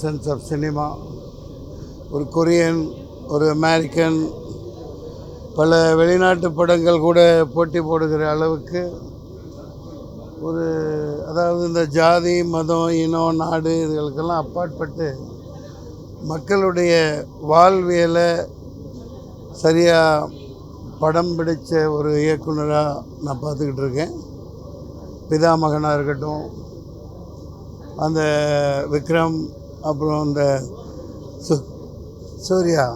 Sense of cinema ஒரு Korean ஒரு American பல வெளிநாட்டு படங்கள் கூட போட்டி போடுகிற அளவுக்கு ஒரு அதாவது இந்த ஜாதி மதம் இனம் நாடு இதுகளுக்கெல்லாம் அப்பாற்பட்டு மக்களுடைய வாழ்வியலை சரியாக படம் பிடித்த ஒரு இயக்குனராக நான் பார்த்துக்கிட்டு இருக்கேன். பிதாமகனாக இருக்கட்டும் அந்த விக்ரம் அப்புறம் இந்த சு சூர்யா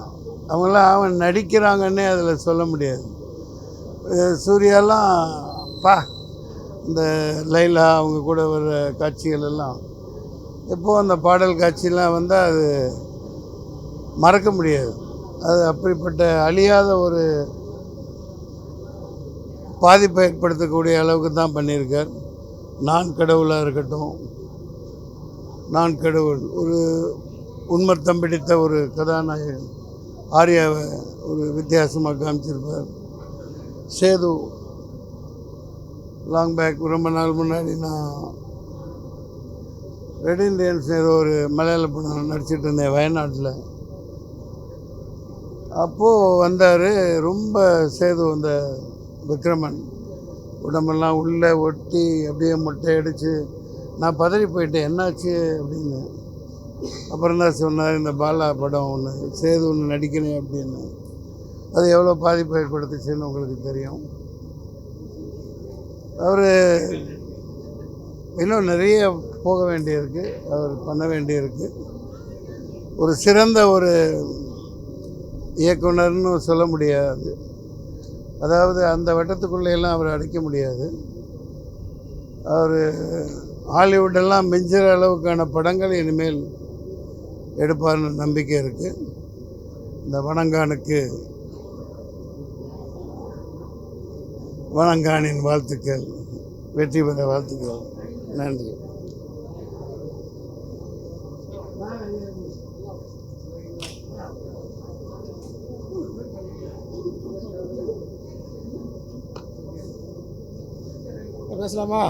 அவங்களாம் அவன் நடிக்கிறாங்கன்னே அதில் சொல்ல முடியாது. சூர்யாலாம் பா இந்த லைலா அவங்க கூட வர்ற காட்சிகள் எல்லாம் எப்போது அந்த பாடல் காட்சியெலாம் வந்தால் அது மறக்க முடியாது. அது அப்படிப்பட்ட அழியாத ஒரு பாதிப்பை ஏற்படுத்தக்கூடிய அளவுக்கு தான் பண்ணியிருக்கார். நான் கடவுளாக இருக்கட்டும் நான் கடவுள். ஒரு உண்மர்த்தம் பிடித்த ஒரு கதாநாயகன். ஆர்யாவை ஒரு வித்தியாசமாக காமிச்சிருப்பார். சேது லாங் பேக் ரொம்ப நாள் முன்னாடி நான் ரெட் இண்டியன்ஸ் ஏதோ ஒரு மலையாள படம் நடிச்சிட்டு இருந்தேன் வயநாட்டில். அப்போது வந்தார் ரொம்ப சேது அந்த விக்ரமன். உடம்பெல்லாம் உள்ளே ஒட்டி அப்படியே முட்டை அடித்து நான் பதறி போயிட்டேன். என்னாச்சு அப்படின்னு. அப்புறம் தான் சொன்னார் இந்த பாலா படம் ஒன்று சேது ஒன்று நடிக்கணும் அப்படின்னு. அது எவ்வளோ பாதிப்பு ஏற்படுத்துச்சுன்னு உங்களுக்கு தெரியும். அவர் இன்னும் நிறைய போக வேண்டியிருக்கு. அவர் பண்ண வேண்டியிருக்கு. ஒரு சிறந்த ஒரு இயக்குனர்னு சொல்ல முடியாது. அதாவது அந்த வட்டத்துக்குள்ளே எல்லாம் அவர் அடைக்க முடியாது. அவர் ஹாலிவுட்டெல்லாம் மிஞ்சுற அளவுக்கான படங்கள் இனிமேல் எடுப்பார்னு நம்பிக்கை இருக்குது இந்த வணங்கானுக்கு வணங்கானின் வாழ்த்துக்கள் வெற்றி பெற வாழ்த்துக்கள். நன்றி. பேசலாமா?